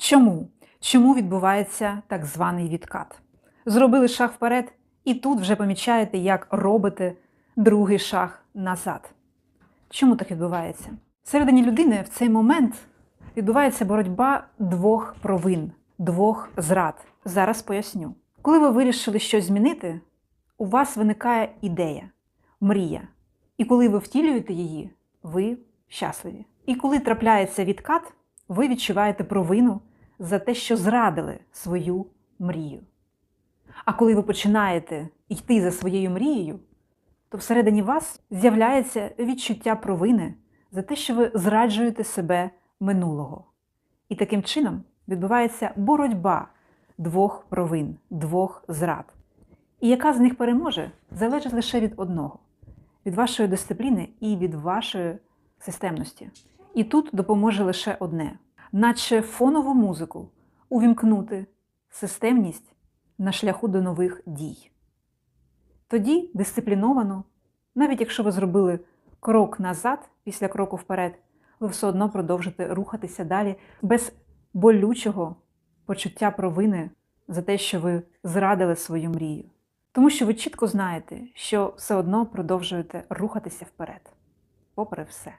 Чому? Чому відбувається так званий відкат? Зробили шаг вперед, і тут вже помічаєте, як робите другий шаг назад. Чому так відбувається? Всередині людини в цей момент відбувається боротьба двох провин, двох зрад. Зараз поясню. Коли ви вирішили щось змінити, у вас виникає ідея, мрія. І коли ви втілюєте її, ви щасливі. І коли трапляється відкат, ви відчуваєте провину за те, що зрадили свою мрію. А коли ви починаєте йти за своєю мрією, то всередині вас з'являється відчуття провини за те, що ви зраджуєте себе минулого. І таким чином відбувається боротьба двох провин, двох зрад. І яка з них переможе, залежить лише від одного від вашої дисципліни і від вашої системності. І тут допоможе лише одне, наче фонову музику увімкнути системність на шляху до нових дій. Тоді дисципліновано, навіть якщо ви зробили крок назад після кроку вперед, ви все одно продовжите рухатися далі без болючого почуття провини за те, що ви зрадили свою мрію. Тому що ви чітко знаєте, що все одно продовжуєте рухатися вперед, попри все.